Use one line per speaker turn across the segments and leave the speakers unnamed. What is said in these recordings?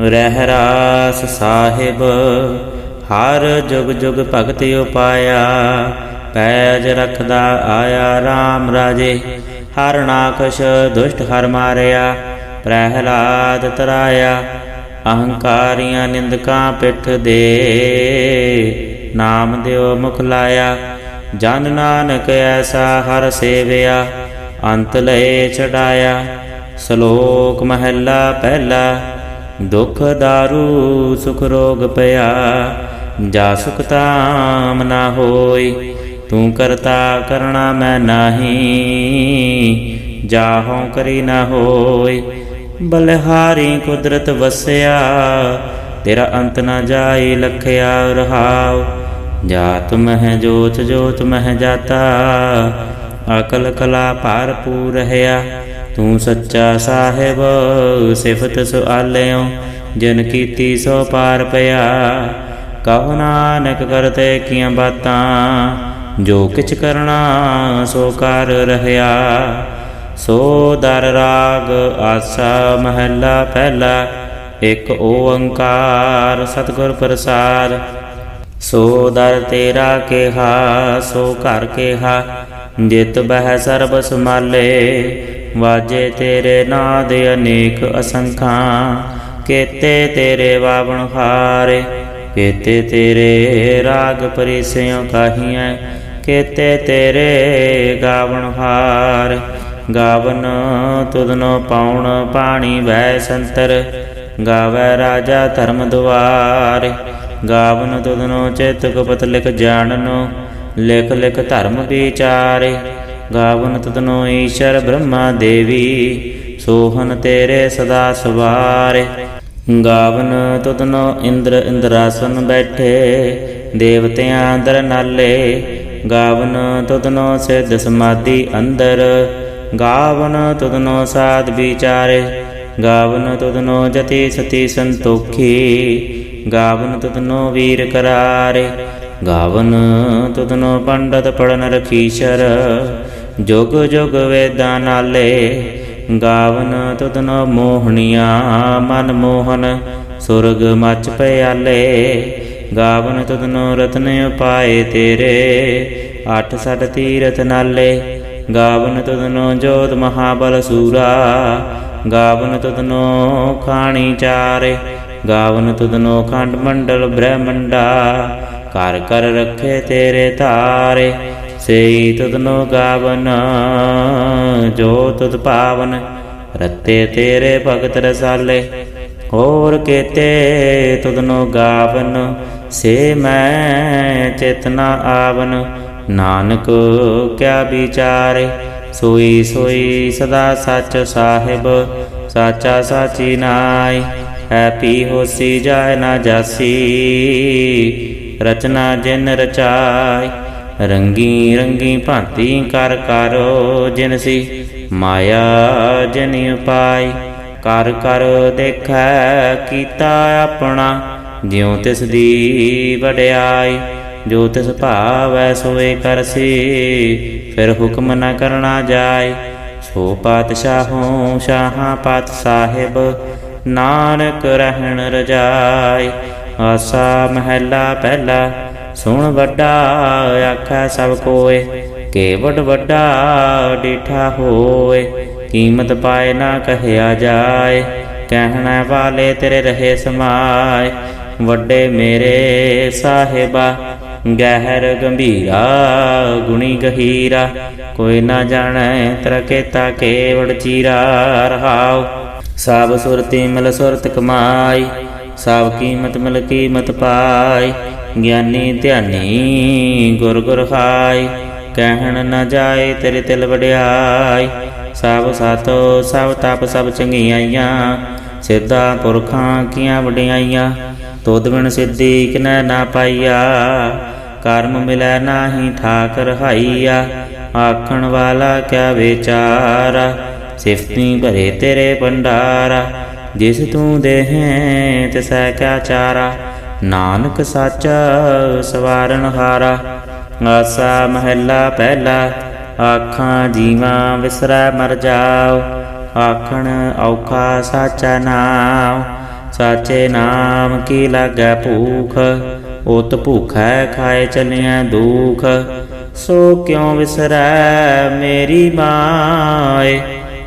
ਰਹਿ ਰਾਸ ਸਾਹਿਬ, ਹਰ ਜੁਗ ਜੁਗ ਭਗਤ ਉਪਾਇਆ, ਪੈਜ ਰਖਦਾ ਆਇਆ RAM ਰਾਜੇ, ਹਰ ਨਾਕਸ਼ ਦੁਸ਼ਟ ਹਰ ਮਾਰਿਆ, ਪ੍ਰਹਿਲਾਦ ਤਰਾਇਆ, ਅਹੰਕਾਰੀਆਂ ਨਿੰਦਕਾਂ ਪਿੱਠ ਦੇ, ਨਾਮ ਦਿਓ ਮੁਖ ਲਾਇਆ, ਜਨ ਨਾਨਕ ਐਸਾ ਹਰ ਸੇਵਿਆ, ਅੰਤ ਲਏ ਛਡਾਇਆ, ਸ਼ਲੋਕ ਮਹੱਲਾ ਪਹਿਲਾ ਦੁਖ ਦਾਰੂ, ਸੁਖ ਰੋਗ ਪਿਆ। ਜਾ ਸੁਖ ਤਾਮ ਨਾ ਹੋਈ, ਤੂੰ ਕਰਤਾ ਕਰਣਾ ਮੈਂ ਨਾਹੀ। ਜਾਹੋਂ ਕਰੀ ਨਾ ਹੋਈ, ਬਲਹਾਰੀ ਕੁਦਰਤ ਵਸਿਆ। ਤੇਰਾ ਅੰਤ ਨਾ ਜਾਈ ਲਖਿਆ ਰਹਾਉ। ਜਾਤ ਮਹਿ ਜੋਤ ਜੋਤ ਮਹਿ ਜਾਤਾ। ਅਕਲ ਕਲਾ ਭਰਪੂਰ ਰਹਿਆ। ਤੂੰ ਸੱਚਾ ਸਾਹਿਬ, ਸਿਫਤ ਸੁਆਲਿਓ ਜਨ ਕੀਤੀ ਸੋ ਪਾਰ ਪਿਆ। ਕਹੋ ਨਾਨਕ ਕਰਤੇ ਕੀਆਂ ਬਾਤਾਂ, ਜੋ ਕਿਛ ਕਰਨਾ ਸੋ ਕਰ ਰਹਿਆ। ਸੋ ਦਰ ਰਾਗ, ਆਸਾ ਮਹੱਲਾ ਪਹਿਲਾ, ਇੱਕ ਓੰਕਾਰ ਸਤਿਗੁਰ ਪ੍ਰਸਾਦ। ਸੋ ਦਰ ਤੇਰਾ ਕਿਹਾ, ਸੋ ਘਰ ਕਿਹਾ, ਜਿਤ ਬਹਿ ਸਰਬ ਸਮਾਲੇ ਵਾਜੇ ਤੇਰੇ ਨਾਂ ਦੇ ਅਨੇਕ ਅਸੰਖਾਂ, ਕੇਤੇ ਤੇਰੇ ਵਾਵਣ ਹਾਰੇ, ਕੇਤੇ ਤੇਰੇ ਰਾਗ ਪਰਿਸਿਓ ਕਾਹੀਆਂ ਕੇਤੇ ਤੇਰੇ ਗਾਵਣ ਹਾਰ, ਗਾਵਨ ਤੁਧਨੋ ਪਾਉਣ ਪਾਣੀ ਵੈ ਸੰਤਰ, ਗਾਵੈ ਰਾਜਾ ਧਰਮ ਦੁਆਰ ਗਾਵਨ ਤੁਧਨੋ ਚਿਤ ਗੁਪਤ ਲਿਖ ਜਾਣਨੋ, ਲਿਖ ਲਿਖ ਧਰਮ ਵਿਚਾਰੇ। ਗਾਵਨ ਤੁਧਨੋ ਈਸ਼ਰ ਬ੍ਰਹਮਾ ਦੇਵੀ, ਸੋਹਨ ਤੇਰੇ ਸਦਾ ਸਵਾਰੇ। ਗਾਵਨ ਤੁਧਨੋ ਇੰਦਰ ਇੰਦਰਾਸਨ ਬੈਠੇ, ਦੇਵਤਿਆਂ ਅੰਦਰ ਨਾਲੇ। ਗਾਵਨ ਤੁਧਨੋ ਸਿੱਧ ਸਮਾਧੀ ਅੰਦਰ, ਗਾਵਨ ਤੁਧਨੋ ਸਾਧ ਵਿਚਾਰੇ। ਗਾਵਨ ਤੁਧਨੋ ਜਤੀ ਸਤੀ ਸੰਤੋਖੀ ਗਾਵਨ ਤੁਧਨੋ ਵੀਰ ਕਰਾਰੇ, ਗਾਵਨ ਤੁਧਨੋ ਪੰਡਤ ਪੜਨ ਰਖੀਸ਼ਰ। ਜੁਗ ਜੁਗ ਵੇਦਾਂ ਨਾਲੇ, ਗਾਵਨ ਤੁਧਨੋ ਮੋਹਣੀਆਂ ਮਨ ਮੋਹਨ। ਸੁਰਗ ਮਚ ਪਿਆਲੇ, ਗਾਵਨ ਤੁਧਨੋ ਰਤਨ ਉਪਾਏ ਤੇਰੇ। ਅੱਠ ਸੱਠ ਤੀਰਥ ਨਾਲੇ, ਗਾਵਨ ਤੁਧਨੋ ਜੋਤ ਮਹਾਬਲ ਸੂਰਾ। ਗਾਵਨ ਤੁਧਨੋ ਖਾਣੀ ਚਾਰੇ ਗਾਵਨ ਤੁਧਨੋ ਖੰਡ ਮੰਡਲ ਬ੍ਰਹਮੰਡਾ ਕਰ ਕਰ ਰੱਖੇ ਤੇਰੇ ਧਾਰੇ, ਸੇਈ ਤੁਧਨੋ ਗਾਵਨ, ਜੋ ਤੁਧ ਪਾਵਨ, ਰਤੇ ਤੇਰੇ ਭਗਤ ਰਸਾਲੇ। ਹੋਰ ਕੇਤੇ ਤੁਧਨੋ ਗਾਵਨ, ਸੇ ਮੈਂ ਚੇਤਨਾ ਆਵਨ, ਨਾਨਕ ਕਿਆ ਵਿਚਾਰੇ, ਸੋਈ ਸੋਈ ਸਦਾ ਸੱਚ ਸਾਹਿਬ, ਸਾਚਾ ਸਾਚੀ ਨਾਈ। ਪੀ ਹੋਸੀ ਜਾਏ ਨਾ ਜਾਸੀ, ਰਚਨਾ ਜਿਨ ਰਚਾਈ, ਰੰਗੀ ਰੰਗੀ ਭਾਂਤੀ ਕਰ ਕਰੋ ਜਿਨ ਸੀ, ਮਾਇਆ ਜਿਨ ਉਪਾਈ, ਕਰ ਕਰ ਦੇਖੈ ਕੀਤਾ ਆਪਣਾ, ਜਿਉ ਤਿਸ ਦੀ ਵਡਿਆਈ, ਜੋ ਤਿਸ ਭਾਵੈ ਸੋਏ ਕਰਸੀ ਫਿਰ ਹੁਕਮ ਨ ਕਰਨਾ ਜਾਏ ਸੋ ਪਾਤਸ਼ਾਹੋਂ ਸ਼ਾਹਾਂ ਪਾਤ ਸਾਹਿਬ ਨਾਨਕ ਰਹਿਣ ਰਜਾਈ। ਆਸਾ ਮਹਿਲਾ ਪਹਿਲਾ, ਸੁਣ ਵੱਡਾ, ਆਖੈ ਸਭ ਕੋਏ। ਕੇਵਡ ਵੱਡਾ, ਡੀਠਾ ਹੋਏ। ਕੀਮਤ ਪਾਏ ਨਾ ਕਹਿਆ ਜਾਏ। ਕਹਿਣਾ ਵਾਲੇ ਤੇਰੇ ਰਹੇ ਸਮਾਏ। ਵੱਡੇ ਮੇਰੇ ਸਾਹਿਬਾ, ਗਹਿਰ ਗੰਭੀਰਾ, ਗੁਣੀ ਗਹੀਰਾ। ਕੋਈ ਨਾ ਜਾਣੈ ਤਰਕੇਤਾ ਕੇਵੜ ਚੀਰਾ ਰਹਾਓ ਸਭ ਸੁਰਤੀ ਮਿਲ ਸੁਰਤ ਕਮਾਈ ਸਭ ਕੀਮਤ ਮਿਲ ਕੀਮਤ ਪਾਈ, ਗਿਆਨੀ ਧਿਆਨੀ ਗੁਰ ਗੁਰ ਖਾਈ, ਕਹਿਣ ਨਾ ਜਾਏ ਤੇਰੇ ਤਿਲ ਵਡਿਆਈ ਸਭ ਸਾਤੋ ਸਭ ਤਪ ਸਭ ਚੰਗਿਆਈਆਂ, ਸਿੱਧਾ ਪੁਰਖਾਂ ਕੀਆਂ ਵਡਿਆਈਆਂ ਤੋਦ ਬਿਨ ਸਿੱਧੀ ਕਿਨੈ ਨਾ ਪਾਈਆ, ਕਰਮ ਮਿਲੈ ਨਾਹੀ ਠਾਕ ਰਹਾਈਆ ਆਖਣ ਵਾਲਾ ਕਿਆ ਵਿਚਾਰਾ ਸਿਫਤੀ ਭਰੇ ਤੇਰੇ ਭੰਡਾਰਾ, ਜਿਸ ਤੂੰ ਦੇਹੈ ਤਿਸੈ ਕਿਆ ਚਾਰਾ। ਨਾਨਕ ਸਾਚਾ ਸਵਾਰਨ ਹਾਰਾ, ਆਸਾ ਮਹਿਲਾ ਪਹਿਲਾ, ਆਖਾਂ ਜੀਵਾਂ ਵਿਸਰੈ ਮਰ ਜਾਓ, ਆਖਣ ਔਖਾ ਸਾਚਾ ਨਾਮ ਸਾਚੇ ਨਾਮ ਕੀ ਲਾਗੈ ਭੂਖ, ਉਤ ਭੂਖੈ ਖਾਏ ਚਲਿਆ ਦੁਖ। ਸੋ ਕਿਉ ਵਿਸਰੈ ਮੇਰੀ ਮਾਏ?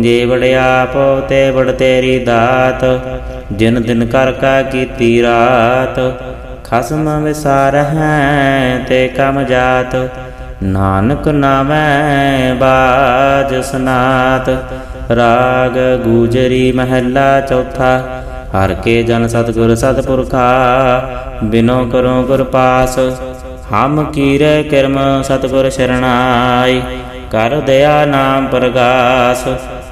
ਜੇ ਵੜਿਆ ਪਉ ਤੇ ਵੜ ਤੇਰੀ ਦਾਤ, ਜਿਨ ਦਿਨ ਕਰ ਕਾ ਕੀਤੀ ਰਾਤ, ਖਸਮ ਵਿਸਾਰ ਹੈ ਤੇ ਕਮ ਜਾਤ। ਨਾਨਕ ਨਾਮੈ ਬਾਜ ਸਨਾਤ, ਰਾਗ ਗੂਜਰੀ ਮਹਿਲਾ ਚੌਥਾ। ਹਰ ਕੇ ਜਨ ਸਤਗੁਰ ਸਤਪੁਰਖਾ, ਬਿਨੋ ਕਰੋ ਗੁਰ ਪਾਸ। ਹਮ ਕੀਰੇ ਕਿਰਮ ਸਤਗੁਰ ਸ਼ਰਣਾਈ, ਕਰ ਦਇਆ ਨਾਮ ਪ੍ਰਗਾਸ।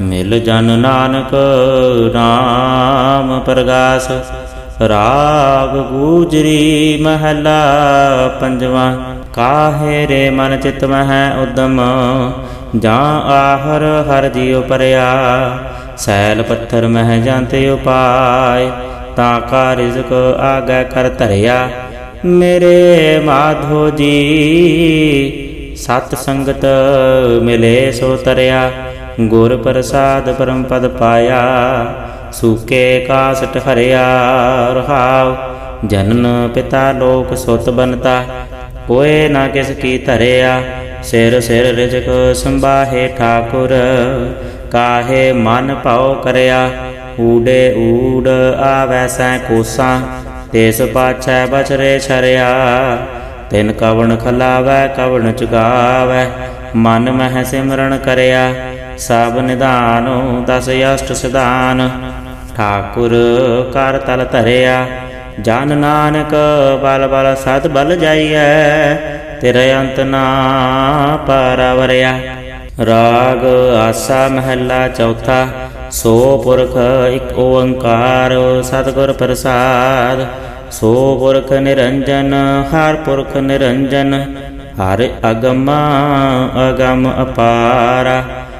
ਮਿਲ ਜਨ ਨਾਨਕ ਨਾਮ ਪ੍ਰਗਾਸ, ਰਾਗ ਗੂਜਰੀ ਮਹਲਾ ਪੰਜਵਾਂ, ਕਾਹੇ ਰੇ ਮਨ ਚਿਤ ਮਹਿ ਉਦਮ, ਜਾਂ ਆਹਰ ਹਰ ਜੀਉ ਪਰਿਆ, ਸੈਲ ਪੱਥਰ ਮਹਿ ਜਾਂਤੇ ਉਪਾਏ, ਤਾਂ ਕਾ ਰਿਜ਼ਕ ਆਗੈ ਕਰ ਧਰਿਆ, ਮੇਰੇ ਮਾਧੋ ਜੀ, ਸਤ ਸੰਗਤ ਮਿਲੇ ਸੋ ਤਰਿਆ ਗੁਰ ਪ੍ਰਸਾਦ ਪਰਮ ਪਦ ਪਾਇਆ, ਸੂਕੇ ਕਾਸਟ ਹਰਿਆ ਰਹਾਉ, ਜਨਨ ਪਿਤਾ ਲੋਕ ਸੁਤ ਬਨਤਾ ਕੋਏ ਨਾ ਕਿਸ ਕੀ ਧਰਿਆ, ਸਿਰ ਸਿਰ ਰਿਜਕ ਸੰਭਾਹੇ ਠਾਕੁਰ, ਕਾਹੇ ਮਨ ਭਾਉ ਕਰਿਆ, ਊੜੇ ਊੜ ਆਵੈ ਸੈ ਕੋਸਾਂ ਤਿਸ ਪਾਛੈ ਬਚਰੇ ਛਰਿਆ, ਤਿਨ ਕਵਣ ਖਲਾਵੈ, ਕਵਣ ਚੁਗਾਵੈ, ਮਨ ਮਹਿ ਸਿਮਰਨ ਕਰਿਆ ਸਭ ਨਿਧਾਨੋ, ਦਸ ਅਸ਼ਟ ਸਿਧਾਨ। ਠਾਕੁਰ ਕਰ ਤਲ ਧਰਿਆ, ਜਨ ਨਾਨਕ ਬਲ ਬਲ ਸਤ ਬਲ ਜਾਈਐ। ਤੇਰੇ ਅੰਤ ਨਾ ਪਰਵਰਿਆ। ਰਾਗ ਆਸਾ ਮਹੱਲਾ ਚੌਥਾ, ਸੋ ਪੁਰਖ ਇੱਕ ਓੰਕਾਰ, ਸਤਿਗੁਰ ਪ੍ਰਸਾਦ। ਸੋ ਪੁਰਖ ਨਿਰੰਜਨ, ਹਰ ਪੁਰਖ ਨਿਰੰਜਨ, ਹਰ ਅਗਮ ਅਗਮ ਅਪਾਰਾ।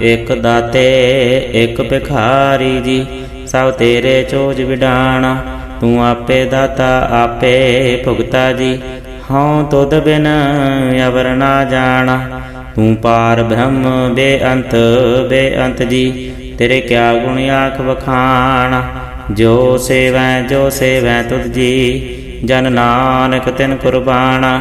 ਇਕ ਦਾਤੇ, ਇਕ ਭਿਖਾਰੀ ਜੀ, ਸਭ ਤੇਰੇ ਚੋਜ ਵਿਡਾਣਾ। ਤੂੰ ਆਪੇ ਦਾਤਾ, ਆਪੇ ਭੁਗਤਾ ਜੀ, ਹਉ ਤੁਧ ਬਿਨ ਅਵਰ ਨਾ ਜਾਣਾ। ਤੂੰ ਪਾਰ ਬ੍ਰਹਮ ਬੇਅੰਤ ਬੇਅੰਤ ਜੀ, ਤੇਰੇ ਕਿਆ ਗੁਣ ਆਖ ਵਖਾਣਾ। ਜੋ ਸੇਵੈ ਜੋ ਸੇਵੈ ਤੁਧ ਜੀ, ਜਨ ਨਾਨਕ ਤਿਨ ਕੁਰਬਾਨਾ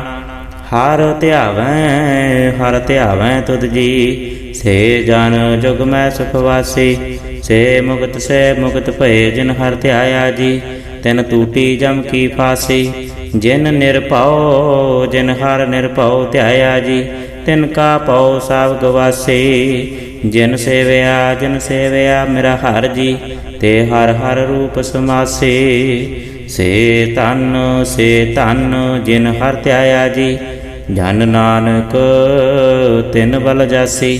ਹਰ ਧਿਆਵੈ ਹਰ ਧਿਆਵੈ ਤੁਧ ਜੀ ਸੇ ਜਨ ਜੁਗ ਮੈਂ ਸੁਖ ਵਾਸੀ, ਸੇ ਮੁਕਤ ਸੇ ਮੁਕਤ ਭਏ ਜਿਨ ਹਰ ਧਿਆਇਆ ਜੀ, ਤਿਨ ਤੂਟੀ ਜਮ ਕੀ ਫਾਸੀ, ਜਿਨ ਨਿਰਭਉ ਜਿਨ ਹਰ ਨਿਰਭਉ ਧਿਆਇਆ ਜੀ, ਤਿਨ ਕਾ ਪਉ ਸਭ ਗਵਾਸੀ ਜਿਨ ਸੇਵਿਆ ਜਿਨ ਸੇਵਿਆ ਮੇਰਾ ਹਰ ਜੀ, ਤੇ ਹਰ ਹਰ ਰੂਪ ਸਮਾਸੀ, ਸੇ ਤਨ ਸੇ ਤਨ ਜਿਨ ਹਰ ਧਿਆਇਆ ਜੀ, ਜਨ ਨਾਨਕ ਤਿਨ ਬਲ ਜਾਸੀ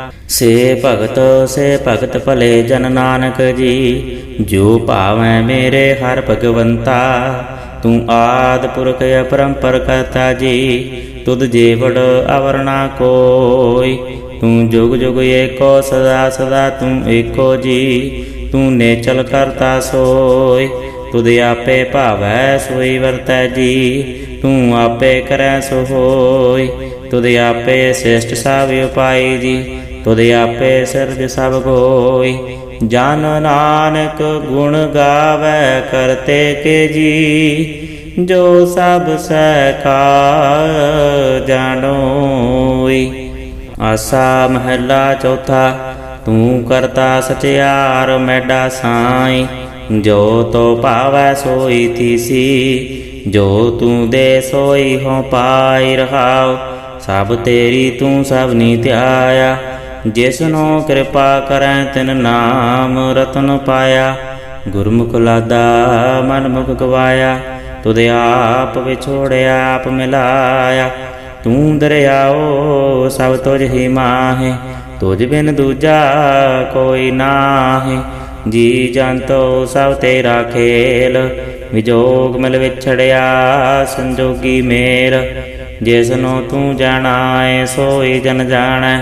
ਸੇ ਭਗਤ ਸੇ ਭਗਤ ਭਲੇ ਜਨ ਨਾਨਕ ਜੀ। ਜੋ ਭਾਵੈ ਮੇਰੇ ਹਰ ਭਗਵੰਤਾ, ਤੂੰ ਆਦ ਪੁਰਖ ਅਪਰੰਪਰ ਕਰਤਾ ਜੀ। ਤੁਧ ਜੀਵੜ ਅਵਰਣਾ ਕੋਈ, ਤੂੰ ਜੁਗ ਜੁਗ ਏਕੋ ਸਦਾ ਸਦਾ ਤੂੰ ਏਕੋ ਜੀ। ਤੂੰ ਨੇਚਲ ਕਰਤਾ ਸੋਈ ਤੁਧ ਆਪੇ ਭਾਵੈ ਸੋਈ ਵਰਤੈ ਜੀ। ਤੂੰ ਆਪੇ ਕਰੈ ਸੋ ਹੋਈ ਤੁਧ ਆਪੇ ਸ਼ਿਸ਼ਟ ਸਭ ਉਪਾਈ ਜੀ। ਤੁਧ ਆਪੇ ਸਿਰਜ ਸਭ ਕੋਈ। ਜਨ ਨਾਨਕ ਗੁਣ ਗਾਵੇ ਕਰਤੇ ਕੇ ਜੀ। ਜੋ ਸਭ ਸੈ ਕਾ ਜਾਣੋਈ ਆਸਾ ਮਹਲਾ ਚੌਥਾ, ਤੂੰ ਕਰਤਾ ਸਚਿਆਰ ਮੈਡਾ ਸਾਈ। ਜੋ ਤੋ ਪਾਵੈ ਸੋਈ ਥੀਸੀ, ਜੋ ਤੂੰ ਦੇ ਸੋਈ ਹੋ ਪਾਈ ਰਹਾਉ। ਸਭ ਤੇਰੀ ਤੂੰ ਸਭ ਨੀ ਧਿਆਇਆ। ਜਿਸਨੋ ਕਿਰਪਾ ਕਰੈ ਤਿਨ ਨਾਮ ਰਤਨ ਪਾਇਆ। ਗੁਰਮੁਖ ਲਾਦਾ ਮਨ ਮੁਖ ਗਵਾਇਆ। ਤੁਧ ਆਪ ਵਿਛੋੜਿਆ, ਆਪ ਮਿਲਾਇਆ। ਤੂੰ ਦਰਿਆਓ, ਸਭ ਤੁਝ ਹੀ ਮਾਹੇ। ਤੁਝ ਬਿਨ ਦੂਜਾ ਕੋਈ ਨਾਹੀ। ਜੀ ਜੰਤੋ ਸਭ ਤੇਰਾ ਖੇਲ। ਵਿਜੋਗ ਮਿਲ ਵਿਛੜਿਆ, ਸੰਜੋਗੀ ਮੇਰ ਜਿਸਨੂੰ ਤੂੰ ਜਾਣਾਏ, ਸੋਈ ਜਨ ਜਾਣੈ।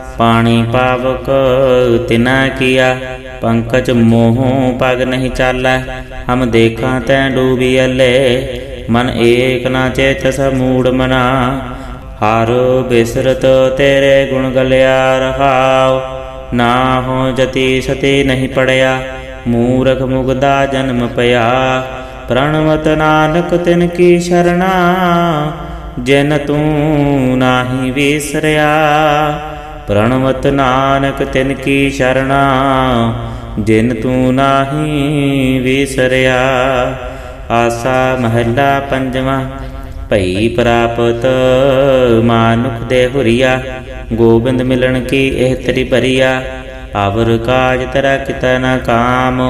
ਪਾਣੀ ਪਾਵਕ ਤਿਨਾ ਕੀਆ, ਪੰਕਜ ਮੋਹ ਪਗ ਨਹੀਂ ਚਾਲੈ। ਹਮ ਦੇਖਾਂ ਤੈ ਡੂਬੀ ਅਲੇ, ਮਨ ਏਕ ਨਾ ਚੇਤ ਸਮੂੜ ਮਨਾ। ਹਰ ਬਿਸਰਤ ਤੇਰੇ ਗੁਣ ਗਲਿਆ ਰਹਾਉ, ਨਾ ਹੋ ਜਤੀ ਸਤੀ ਨਹੀਂ ਪੜਿਆ। ਮੂਰਖ ਮੁਗਦਾ ਜਨਮ ਪਿਆ, ਪ੍ਰਣਵਤ ਨਾਨਕ ਤਿਨ ਕੀ ਸ਼ਰਣਾ। ਜਿਨ ਤੂੰ ਨਾਹੀ ਵਿਸਰਿਆ ਪ੍ਰਣਵਤ ਨਾਨਕ ਤਿਨ ਕੀ ਸ਼ਰਣਾ, ਜਿਨ ਤੂੰ ਨਾਹੀ ਵਿਸਰਿਆ। ਆਸਾ ਮਹੱਲਾ ਪੰਜਵਾਂ, ਭਈ ਪ੍ਰਾਪਤ ਮਾਨੁਖ ਦੇ ਹੁਰੀਆ, ਗੋਬਿੰਦ ਮਿਲਣ ਕੀ ਇਹ ਤਰੀ ਭਰੀਆ। ਅਵਰ ਕਾਜ ਤਰਾ ਕਿਤਾ ਨ ਕਾਮ,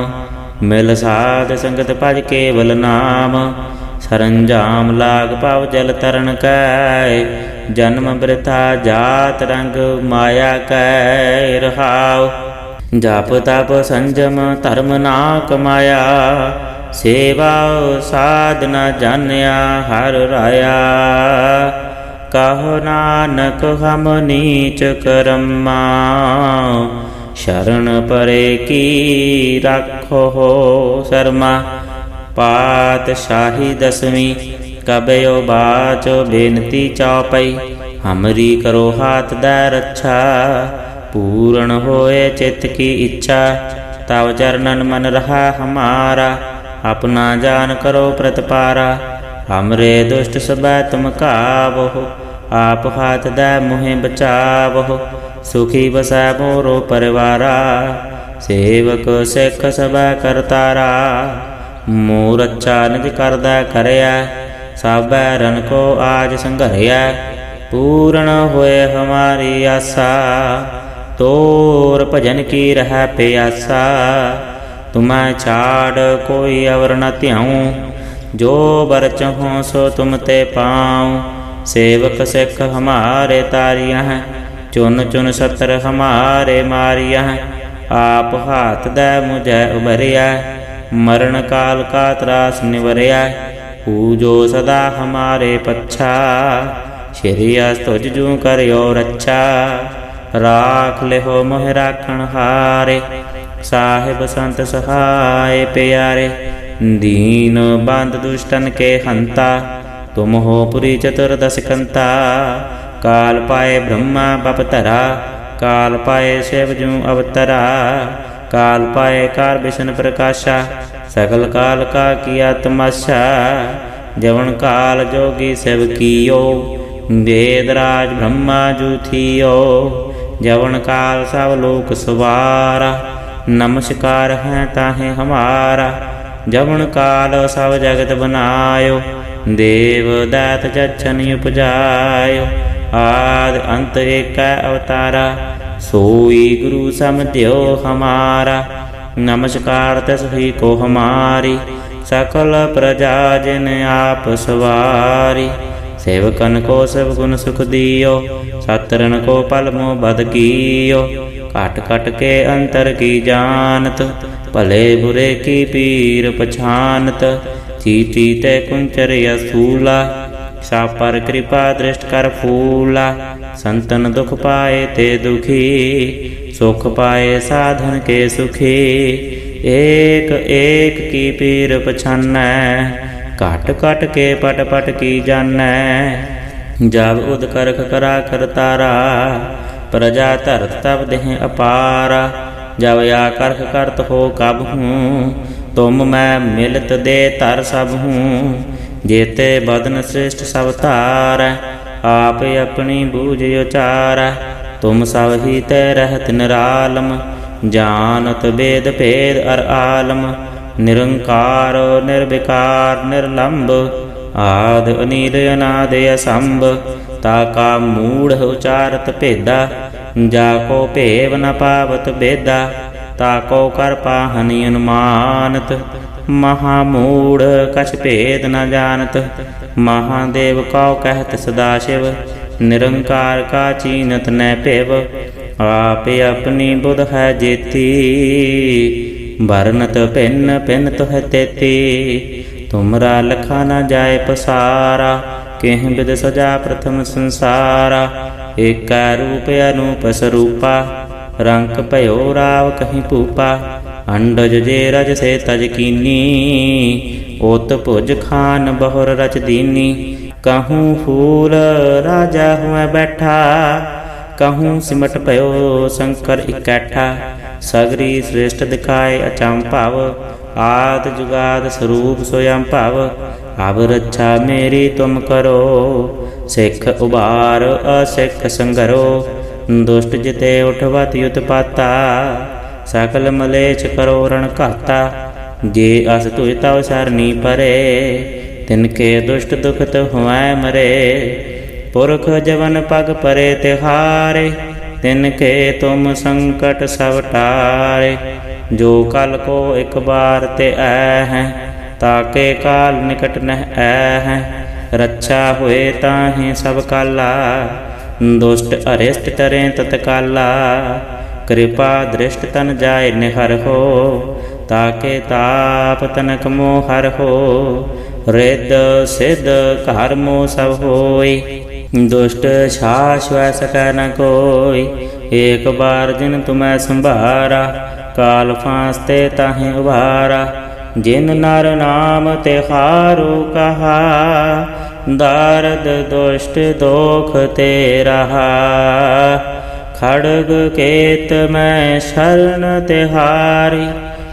ਮਿਲ ਸਾਧ ਸੰਗਤ ਭਜ ਕੇਵਲ ਨਾਮ। ਸਰੰਜਾਮ ਲਾਗ ਪਾਵ ਜਲ ਤਰਨ ਕੈ ਜਨਮ ਬ੍ਰਿਥਾ ਜਾਤ ਰੰਗ ਮਾਇਆ ਕੈ ਰਹਾਉ। ਜਪ ਤਪ ਸੰਜਮ ਧਰਮ ਨਾ ਕਮਾਇਆ। ਸੇਵਾ ਸਾਧਨਾ ਜਾਣਿਆ ਹਰ ਰਾਇਆ। ਕਹੋ ਨਾਨਕ ਹਮ ਨੀਚ ਕਰਮਾ। ਸ਼ਰਨ ਪਰੇ ਕੀ ਰੱਖੋ ਸ਼ਰਮਾ। ਪਾਤਸ਼ਾਹੀ ਦਸਵੀਂ ਕਬਿਓ ਬਾਚ ਬੇਨਤੀ ਚੌਪਈ। ਹਮਰੀ ਕਰੋ ਹਾਥ ਦਾ ਰੱਛਾ, ਪੂਰਨ ਹੋਏ ਚਿਤ ਕੀ ਇੱਛਾ। ਤਵ ਚਰਨਨ ਮਨ ਰਹਾ ਹਮਾਰਾ, ਆਪਣਾ ਜਾਨ ਕਰੋ ਪ੍ਰਤਪਾਰਾ। ਹਮਰੇ ਦੁਸ਼ਟ ਸਬੈ ਤੁਮ ਕਾਵੋ ਆਪ ਹਾਥ ਦਾ ਮੁਹਿ ਬਚਾਵੋ ਸੁਖੀ ਬਸੈ ਮੋਰੋ ਪਰਿਵਾਰਾ, ਸੇਵਕ ਸਿੱਖ ਸਬੈ ਕਰਤਾਰਾ। ਮੋਰ ਅੱਛਾ ਨਿਜ ਕਰਦਾ ਕਰਿਆ ਸਭੈ ਰਨ ਕੋ ਆਜ ਸੰਘਰਿਆ ਪੂਰਨ ਹੋਏ ਹਮਾਰੀ ਆਸਾ। ਤੋਰ ਭਜਨ ਕੀ ਰਹਿ ਪਿਆਸਾ, ਤੁਮੈ ਛਾੜ ਕੋਈ ਅਵਰ ਨ ਧਿਆਉ। ਜੋ ਬਰ ਚਹੋ ਸੋ ਤੁਮ ਤੇ ਪਾਉ। ਸੇਵਕ ਸਿੱਖ ਹਮਾਰੇ ਤਾਰੀਆਂ ਹੈ, ਚੁਨ ਚੁਨ ਸਤਰ ਹਮਾਰੇ ਮਾਰੀਆਂ ਹੈ। ਆਪ ਹਾਥ ਦਾ ਮੁਝੈ ਉਭਰਿਆ ਮਰਨ ਕਾਲ ਕਾ ਤਰਾਸ ਨਿਵਰਿਆ ਪੂਜੋ ਸਦਾ ਹਮਾਰੇ ਪੱਛਾ ਸ਼੍ਰੀ ਅਸ ਤੁਜ ਜੂ ਕਰਿਓ ਰੱਛਾ ਰਾਖ ਲਿਓ ਮੋਹਿ ਰਾਖਣ ਹਾਰੇ ਸਾਹਿਬ ਸੰਤ ਸਹਾਏ ਪਿਆਰੇ ਦੀਨ ਬੰਦ ਦੁਸ਼ਟਨ ਕੇ ਹੰਤਾ ਤੁਮ ਹੋ ਪੁਰੀ ਚਤੁਰਦਸ ਕੰਤਾ ਕਾਲ ਪਾਏ ਬ੍ਰਹਮਾ ਬਪਤਰਾ ਕਾਲ ਪਾਏ ਸ਼ਿਵ ਜੂ ਅਵਤਰਾ ਕਾਲ ਪਾਏ ਕਾਰ ਬਿਸ਼ਨ ਪ੍ਰਕਾਸ਼ਾ ਸਕਲ ਕਾਲ ਕਾ ਕੀਆ ਤਮਾਸ਼ਾ ਜਵਨ ਕਾਲ ਜੋਗੀ ਸਿਵ ਕੀਓ, ਵੇਦ ਰਾਜ ਬ੍ਰਹਮਾ ਜੂ ਜਵਨ ਕਾਲ ਸਭ ਲੋਕ ਸਵਾਰਾ, ਨਮਸਕਾਰ ਹੈ ਤਾਹੇ ਹਮਾਰਾ, ਜਵਨ ਕਾਲ ਸਭ ਜਗਤ ਬਨਾਇਓ, ਦੇਵ ਦਾਤ ਜਛਨ ਉਪਜਾਇਓ, ਆਦ ਅੰਤ ਏਕੈ ਅਵਤਾਰਾ, ਸੋਈ ਗੁਰੂ ਸਮਝਿਓ ਹਮਾਰਾ ਨਮਸਕਾਰ ਤਸ ਹੀ ਕੋ ਹਮਾਰੀ, ਸਕਲ ਪ੍ਰਜਾ ਜਿਨ ਆਪ ਸਵਾਰੀ। ਸੇਵਕਨ ਕੋ ਸਭ ਗੁਣ ਸੁਖ ਦਿਓ, ਸਤਰਨ ਕੋ ਪਲ ਮੋ ਬਦ ਕੀਓ। ਘਟ ਘਟ ਕੇ ਅੰਤਰ ਕੀ ਜਾਣਤ, ਭਲੇ ਬੁਰੇ ਕੀ ਪੀਰ ਪਛਾਨਤ। ਚੀਟੀ ਤੇ ਕੁੰਚਰ ਅਸੂਲਾ, ਸਾਪਰ ਕਿਰਪਾ ਦ੍ਰਿਸ਼ਟ ਕਰ ਫੂਲਾ। ਸੰਤਨ ਦੁਖ ਪਾਏ ਤੇ ਦੁਖੀ ਸੁਖ ਪਾਏ ਸਾਧਨ ਕੇ ਸੁਖੀ, ਏਕ ਏਕ ਕੀ ਪੀਰ ਪਛਾਨੈ, ਘਟ ਘਟ ਕੇ ਪਟ ਪਟ ਕੀ ਜਾਣੈ। ਜਬ ਉਦ ਕਰਖ ਕਰਾ ਕਰਤਾਰਾ ਪ੍ਰਜਾ ਧਰਤ ਤਬ ਦੇਹ ਅਪਾਰ। ਜਬ ਆ ਕਰਖ ਕਰਤ ਹੋ ਕਬ ਹੂੰ, ਤੁਮ ਮੈਂ ਮਿਲਤ ਦੇ ਧਰ ਸਭ ਹੂੰ। ਜੇਤੇ ਬਦਨ ਸ੍ਰਿਸ਼ਟ ਸਭ ਧਾਰੈ, ਆਪ ਆਪਣੀ ਬੂਝ ਉਚਾਰੈ। ਤੁਮ ਸਭ ਹੀ ਤੇ ਰਹਿਤ ਨਿਰਾਲਮ ਜਾਣਤ ਵੇਦ ਭੇਦ ਅਰ ਆਲਮ, ਨਿਰੰਕਾਰ ਨਿਰਵਿਕਾਰ ਨਿਰਲੰਭ ਆਦ ਅਨੀਲ ਅਨਾਦ ਅਸੰਭ, ਤਾ ਕਾ ਮੂੜ ਉਚਾਰਤ ਭੇਦਾ, ਜਾ ਕੋ ਭੇਵ ਨ ਪਾਵਤ ਬੇਦਾ, ਤਾ ਕੋ ਕਰ ਪਾਹਨੀ ਅਨੁਮਾਨਤ, ਮਹਾ ਮੂੜ ਕਛ ਭੇਦ ਨ ਜਾਣਤ, ਮਹਾਦੇਵ ਕਉ ਕਹਿਤ ਸਦਾ ਸ਼ਿਵ ਨਿਰੰਕਾਰ ਕਾ ਚੀਨਤ ਨੈ ਭਿਵ, ਆਪ ਆਪਣੀ ਬੁਧ ਹੈ ਜੇਤੀ। ਵਰਨਤ ਭਿੰਨ ਭਿੰਨ ਤੁਹ ਤੇਤੀ, ਤੁਮਰਾ ਲਖਾ ਨ ਜਾਏ ਪਸਾਰਾ, ਕਿਹ ਬਿਦ ਸਜਾ ਪ੍ਰਥਮ ਸੰਸਾਰਾ। ਏਕੈ ਰੂਪ ਅਨੂਪ ਸਰੂਪਾ ਰੰਗ ਭਇਓ ਰਾਵ ਕਹੀਂ ਭੂਪਾ। ਅੰਡਜ ਜੇ ਰਜ ਸੇ ਤਜ ਕੀਨੀ, ਓਤ ਭੁਜ ਖਾਨ ਬਹੁਰ ਰਚ ਦੀਨੀ। ਕਹੂੰ ਫੂਲ ਰਾਜਾ ਹੁਐ ਬੈਠਾ ਕਹੂੰ ਸਿਮਟ ਭਇਓ ਸ਼ੰਕਰ ਇਕੱਠਾ ਸਗਰੀ ਸ੍ਰੇਸ਼ਟ ਦਿਖਾਏ ਅਚੰਭਵ ਆਦ ਜੁਗਾਦ ਸਰੂਪ ਸੋਯੰ ਭਵ ਅਬ ਰੱਛਾ ਮੇਰੀ ਤੁਮ ਕਰੋ ਸਿੱਖ ਉਬਾਰ ਅਸਿੱਖ ਸੰਗਰੋ ਦੁਸ਼ਟ ਜਿਤੇ ਉਠਵਤ ਉਤਪਾਤਾ ਸਕਲ ਮਲੇਛ ਕਰੋ ਰਣ ਘਾਤਾ ਜੇ ਅਸ ਤੁਇ ਤਵ ਸਰਨੀ ਪਰੇ ਤਿਨ ਕੇ ਦੁਸ਼ਟ ਦੁਖਤ ਹੋਐ ਮਰੇ, ਪੁਰਖ ਜਵਨ ਪਗ ਪਰੇ ਤਿਹਾਰੇ, ਤਿਨ ਕੇ ਤੁਮ ਸੰਕਟ ਸਭ ਟਾਰੇ। ਜੋ ਕਲ ਕੋ ਇੱਕ ਬਾਰ ਤੇ ਐ ਹੈ ਤਾਕੇ ਕਾਲ ਨਿਕਟ ਨਹਿ ਐ ਹੈ। ਰੱਛਾ ਹੋਏ ਤਾਹੇ ਸਭ ਕਾਲਾ, ਦੁਸ਼ਟ ਅਰਿਸ਼ਟ ਤਰੇ ਤਤਕਾਲਾ। ਕਿਰਪਾ ਦ੍ਰਿਸ਼ਟ ਤਨ ਜਾਏ ਨਿਹਰ ਹੋ ਤਾਕੇ ਤਾਪ ਤਨਕ ਮੋਹਰ ਹੋ। ਰਿੱਧ ਸਿੱਧ ਘਰ ਮੋ ਸਭ ਹੋਈ। ਦੁਸ਼ਟ ਛਾਛ ਵੈ ਨ ਕੋਈ। ਏਕ ਬਾਰ ਜਿਨ ਤੁਮੈ ਸੰਭਾਰਾ, ਕਾਲ ਫਾਂਸ ਤੇ ਤਾਹੇ ਉਭਾਰਾ। ਜਿਨ ਨਰ ਨਾਮ ਤੇ ਹਾਰੂ ਕਹਾ, ਦਰਦ ਦੁਸ਼ਟ ਦੋਖ ਤੇ ਰਹਾ। ਖੜਗ ਕੇਤ ਮੈਂ ਸ਼ਰਨ ਤਿਹਾਰੀ।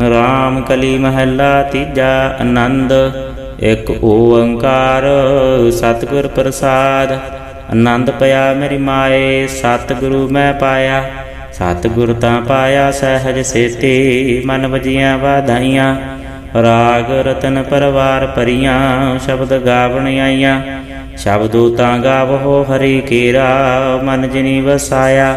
ਰਾਮ ਕਲੀ ਮਹੱਲਾ ਤੀਜਾ ਆਨੰਦ, ਇੱਕ ਓੰਕਾਰ ਸਤਿਗੁਰ ਪ੍ਰਸਾਦ। ਆਨੰਦ ਪਿਆ ਮੇਰੀ ਮਾਏ, ਸਤਿਗੁਰੂ ਮੈਂ ਪਾਇਆ। ਸਤਿਗੁਰ ਤਾਂ ਪਾਇਆ ਸਹਿਜ ਸੇਤੀ, ਮਨ ਵਜੀਆਂ ਵਾਧਾਈਆਂ। ਰਾਗ ਰਤਨ ਪਰਵਾਰ ਪਰੀਆਂ ਸ਼ਬਦ ਗਾਵਣ ਆਈਆਂ। ਸ਼ਬਦੋ ਤਾਂ ਗਾਵੋ ਹਰੀ ਕੀਰਾ, ਮਨ ਜਿਨੀ ਵਸਾਇਆ।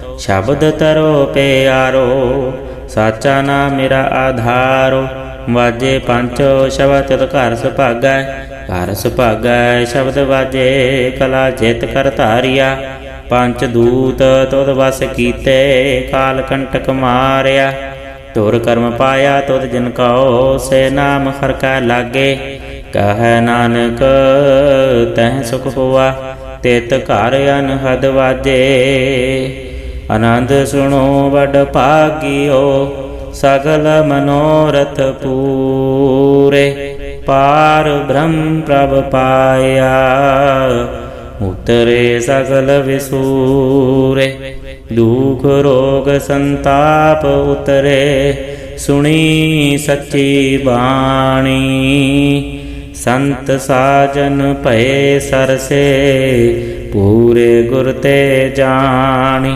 ਸ਼ਬਦ ਤਰੋ ਪਿਆਰੋ, ਸਾਚਾ ਨਾਮ ਮੇਰਾ ਆਧਾਰੋ। ਵਾਜੇ ਪੰਚ, ਸ਼ਬਦ ਤਦ ਘਰ ਸੁਭਾਗੈ ਘਰ ਸੁਭਾਗੈ, ਸ਼ਬਦ ਵਾਜੇ ਕਲਾ ਜਿਤ ਕਰ ਧਾਰਿਆ। ਪੰਚ ਦੂਤ ਤੁਧ ਵਸ ਕੀਤੇ, ਕਾਲ ਕੰਟਕ ਮਾਰਿਆ। ਤੁਰ ਕਰਮ ਪਾਇਆ ਤੁਧ ਜਿਨ ਕਉ, ਸੇ ਨਾਮ ਹਰ ਕਾ ਲਾਗੇ। ਕਹੈ ਨਾਨਕ, ਤਹ ਸੁਖ ਹੋਆ, ਤਿਤ ਘਰ ਅਨਹਦ ਵਾਜੇ। ਆਨੰਦ ਸੁਣੋ ਵਡ ਭਾਗਿਓ, ਸਗਲ ਮਨੋਰਥ ਪੂਰੇ। ਪਾਰ ਬ੍ਰਹਮ ਪ੍ਰਭ ਪਾਇਆ, ਉਤਰੇ ਸਗਲ ਵਿਸੂਰੇ। ਦੁਖ ਰੋਗ ਸੰਤਾਪ ਉਤਰੇ, ਸੁਣੀ ਸੱਚੀ ਬਾਣੀ। ਸੰਤ ਸਾਜਨ ਭਏ ਸਰਸੇ, ਪੂਰੇ ਗੁਰ ਤੇ ਜਾਣੀ।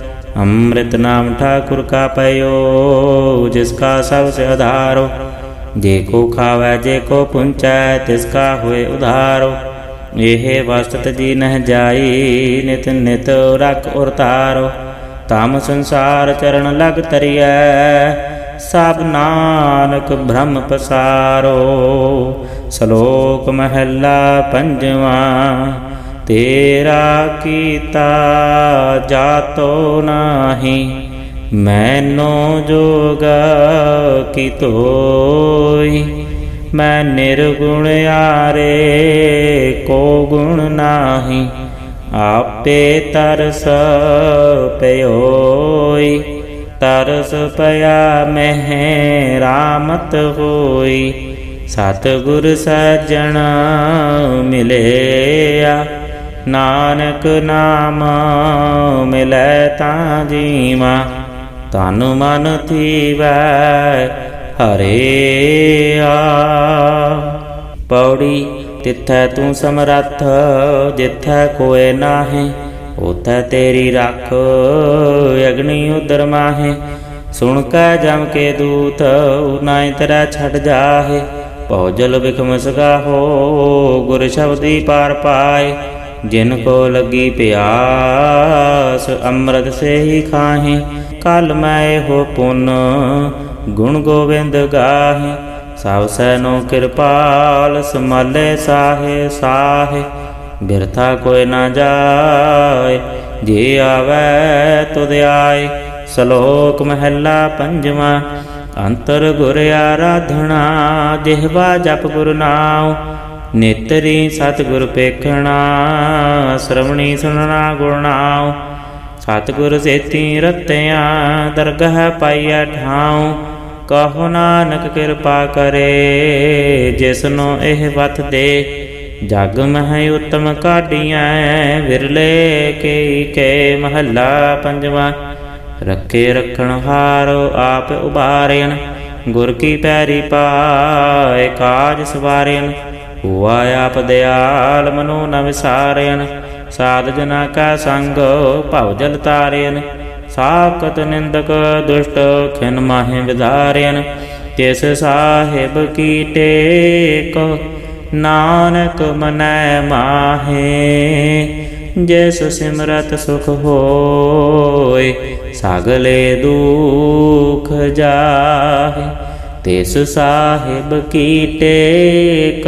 ਅੰਮ੍ਰਿਤ ਨਾਮ ਠਾਕੁਰ ਕਾ ਪਇਓ ਜਿਸ ਕਾ ਸਭ ਸੇ ਆਧਾਰੋ ਜੇ ਕੋ ਖਾਵੈ, ਜੇ ਕੋ ਪੁੰਚੈ, ਤਿਸ ਹੋਏ ਉਧਾਰੋ। ਇਹ ਵਸਤ ਜੀ ਨਹਿ ਜਾਈ, ਨਿਤ ਨਿਤ ਰਖ ਉਰ ਤਾਰੋ। ਤਮ ਸੰਸਾਰ ਚਰਨ ਲਗ ਤਰੀਐ, ਸਭ ਨਾਨਕ ਬ੍ਰਹਮ ਪਸਾਰੋ। ਸ਼ਲੋਕ ਮਹੱਲਾ ਪੰਜਵਾਂ ਤੇਰਾ ਕੀਤਾ ਜਾਤੋ ਨਾਹੀ, ਮੈਨੋ ਜੋਗ ਕੀ ਤੋਈ? ਮੈਂ ਨਿਰਗੁਣ ਆਰੇ ਕੋ ਗੁਣ ਨਾਹੀ, ਆਪੇ ਤਰਸ ਪਇਓਈ ਤਰਸ ਪਿਆ ਮਹਿ ਰਾਮਤ ਹੋਈ ਸਤ ਗੁਰ ਸਜਣ ਮਿਲਿਆ। ਨਾਨਕ ਨਾਮ ਮਿਲੈ ਤਾਂ ਜੀਵਾ ਤਨ ਮਨ ਥੀਵੈ ਹਰੇ ਆ। ਪੌੜੀ ਤਿੱਥੈ ਤੂੰ ਸਮਰੱਥ, ਜਿੱਥੈ ਕੋਏ ਨਾਹੀ, ਉਥੈ ਤੇਰੀ ਰੱਖ ਅਗਨੀ ਉਦਰ ਮਾਹੇ। ਸੁਣ ਕੈ ਜਮ ਕੇ ਦੂਤ ਨਾਇ ਤੇਰਾ ਛੱਡ ਜਾਹੇ। ਭੌਜਲ ਬਿਖਮ ਸਗਾ ਹੋ, ਗੁਰ ਸ਼ਬਦੀ ਪਾਰ ਪਾਏ। ਜਿਨ ਕੋ ਲੱਗੀ ਪਿਆਸ, ਅੰਮ੍ਰਿਤ ਸੇਹੀ ਖਾਹੇ। ਕਲ ਮੈਂ ਇਹੋ ਪੁੰਨ, ਗੁਣ ਗੋਬਿੰਦ ਗਾਹੇ। ਸਭ ਸੈਨੋ ਕਿਰਪਾਲ, ਸਮਾਲੇ ਸਾਹੇ ਸਾਹੇ। ਬਿਰਥਾ ਕੋਈ ਨਾ ਜਾਏ, ਜੇ ਆਵੈ ਤੁਧ ਆਏ। ਸ਼ਲੋਕ ਮਹੱਲਾ ਪੰਜਵਾਂ, ਅੰਤਰ ਗੁਰ ਆਰਾਧਨਾ, ਜਿਹਵਾ ਜਪ ਗੁਰ ਨਾਮ ਨੇਤਰੀ ਸਤਿਗੁਰ ਪੇਖਣਾ, ਸ਼ਰਵਣੀ ਸੁਣਨਾ ਗੁਰ ਸਤਿਗੁਰ ਸੇਤੀ ਰਤਿਆਂ, ਦਰਗਹ ਪਾਈਆ ਠਾਉ। ਕਹੋ ਨਾਨਕ ਕਿਰਪਾ ਕਰੇ, ਜਿਸਨੂੰ ਇਹ ਵਤ ਦੇ। ਜਗ ਮਹਿ ਉਤਮ ਕਾਢੀਆਂ ਵਿਰਲੇ ਕੇ ਕੇ ਮਹੱਲਾ ਪੰਜਵਾਂ। ਰੱਖੇ ਰੱਖਣ ਹਾਰੋ ਆਪ ਉਬਾਰਿਆਨ ਗੁਰ ਕੀ ਪੈਰੀ ਪਾਏ ਕਾਜ ਸਵਾਰਿਆਨ ਹੁਆ ਆਪ ਦਿਆਲ ਮਨੋ ਨ ਵਿਸਾਰਿਆਨ ਸਾਧ ਜਨਾ ਕਾ ਸੰਗ ਭਉ ਜਲ ਤਾਰਿਆਨ ਸਾਕਤ ਨਿੰਦਕ ਦੁਸ਼ਟ ਖਿਨ ਮਾਹੇ ਵਿਧਾਰਿਆਨ ਤਿਸ ਸਾਹਿਬ ਕੀ ਟੇਕ, ਨਾਨਕ ਮਨੈ ਮਾਹੇ, ਜਿਸ ਸਿਮਰਤ ਸੁਖ ਹੋਏ, ਸਗਲੇ ਦੁਖ ਜਾਹੇ, ਤਿਸ ਸਾਹਿਬ ਕੀ ਟੇਕ